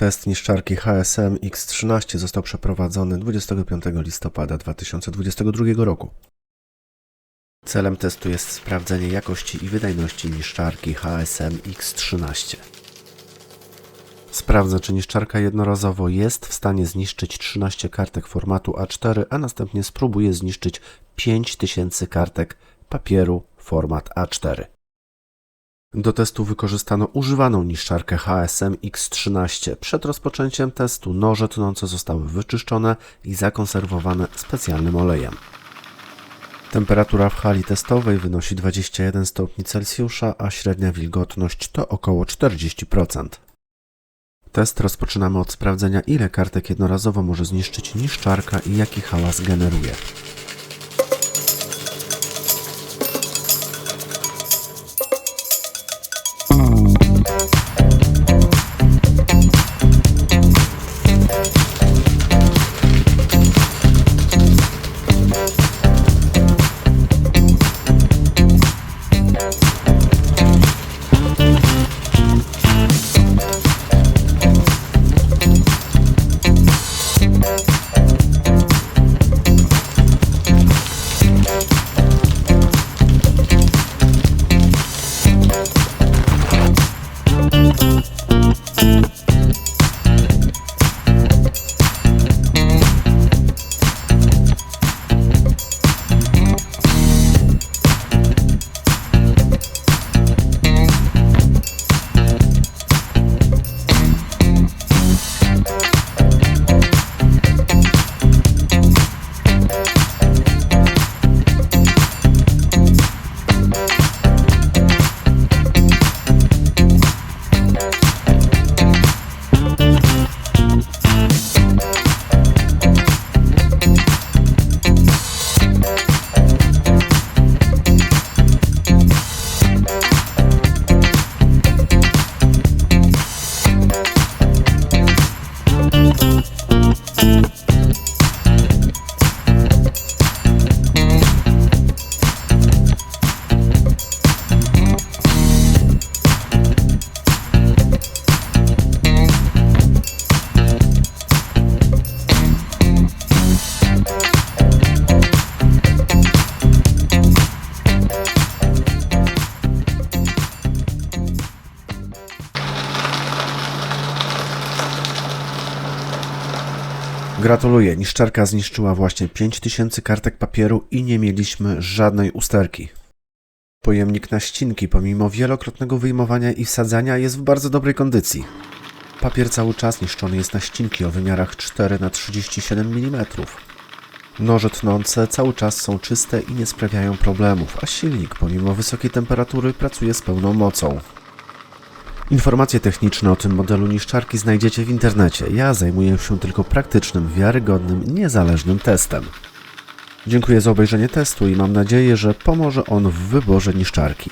Test niszczarki HSM X13 został przeprowadzony 25 listopada 2022 roku. Celem testu jest sprawdzenie jakości i wydajności niszczarki HSM X13. Sprawdzę, czy niszczarka jednorazowo jest w stanie zniszczyć 13 kartek formatu A4, a następnie spróbuję zniszczyć 5000 kartek papieru format A4. Do testu wykorzystano używaną niszczarkę HSM X13. Przed rozpoczęciem testu noże tnące zostały wyczyszczone i zakonserwowane specjalnym olejem. Temperatura w hali testowej wynosi 21 stopni Celsjusza, a średnia wilgotność to około 40%. Test rozpoczynamy od sprawdzenia, ile kartek jednorazowo może zniszczyć niszczarka i jaki hałas generuje. Thank Gratuluję, niszczarka zniszczyła właśnie 5000 kartek papieru i nie mieliśmy żadnej usterki. Pojemnik na ścinki, pomimo wielokrotnego wyjmowania i wsadzania, jest w bardzo dobrej kondycji. Papier cały czas niszczony jest na ścinki o wymiarach 4 na 37 mm. Noże tnące cały czas są czyste i nie sprawiają problemów, a silnik, pomimo wysokiej temperatury, pracuje z pełną mocą. Informacje techniczne o tym modelu niszczarki znajdziecie w internecie. Ja zajmuję się tylko praktycznym, wiarygodnym, niezależnym testem. Dziękuję za obejrzenie testu i mam nadzieję, że pomoże on w wyborze niszczarki.